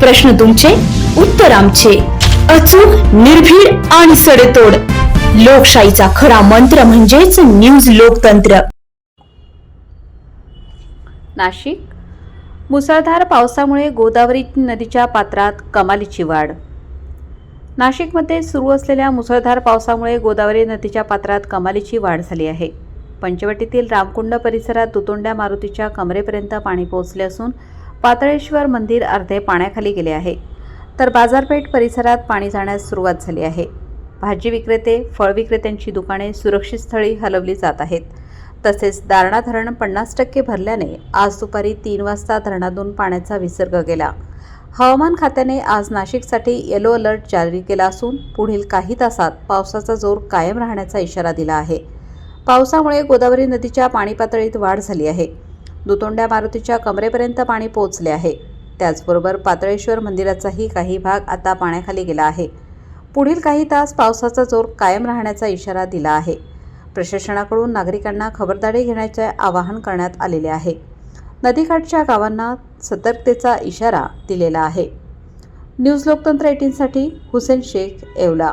प्रश्न तुमचे उत्तर आमचे. अचूक निर्भीड आणि सडेतोड. लोकशाहीचा खरा मंत्र म्हणजेच न्यूज लोकतंत्र. नाशिक. मुसळधार पावसामुळे गोदावरी नदीच्या पात्रात कमालीची वाढ. नाशिकमध्ये सुरू असलेल्या मुसळधार पावसामुळे गोदावरी नदीच्या पात्रात कमालीची वाढ झाली आहे. पंचवटीतील रामकुंड परिसरात दुतोंड्या मारुतीच्या कमरेपर्यंत पाणी पोहोचले असून पातळेश्वर मंदिर अर्धे पाण्याखाली गेले आहे. तर बाजारपेठ परिसरात पाणी जाण्यास सुरुवात झाली आहे. भाजी विक्रेते फळ विक्रेत्यांची दुकाने सुरक्षित स्थळी हलवली जात आहेत. तसेच दारणा धरण पन्नास टक्के भरल्याने आज दुपारी तीन वाजता धरणातून पाण्याचा विसर्ग गेला. हवामान खात्याने आज नाशिकसाठी येलो अलर्ट जारी केला असून पुढील काही तासात पावसाचा जोर कायम राहण्याचा इशारा दिला आहे. पावसामुळे गोदावरी नदीच्या पाणी पातळीत वाढ झाली आहे. दुतोंड्या मारुतीच्या कमरेपर्यंत पाणी पोहोचले आहे. त्याचबरोबर पातळेश्वर मंदिराचाही काही भाग आता पाण्याखाली गेला आहे. पुढील काही तास पावसाचा जोर कायम राहण्याचा इशारा दिला आहे. प्रशासनाकडून नागरिकांना खबरदारी घेण्याचे आवाहन करण्यात आलेले आहे. नदीकाठच्या गावांना सतर्कतेचा इशारा दिलेला आहे. न्यूज लोकतंत्र एटीनसाठी हुसेन शेख येवला.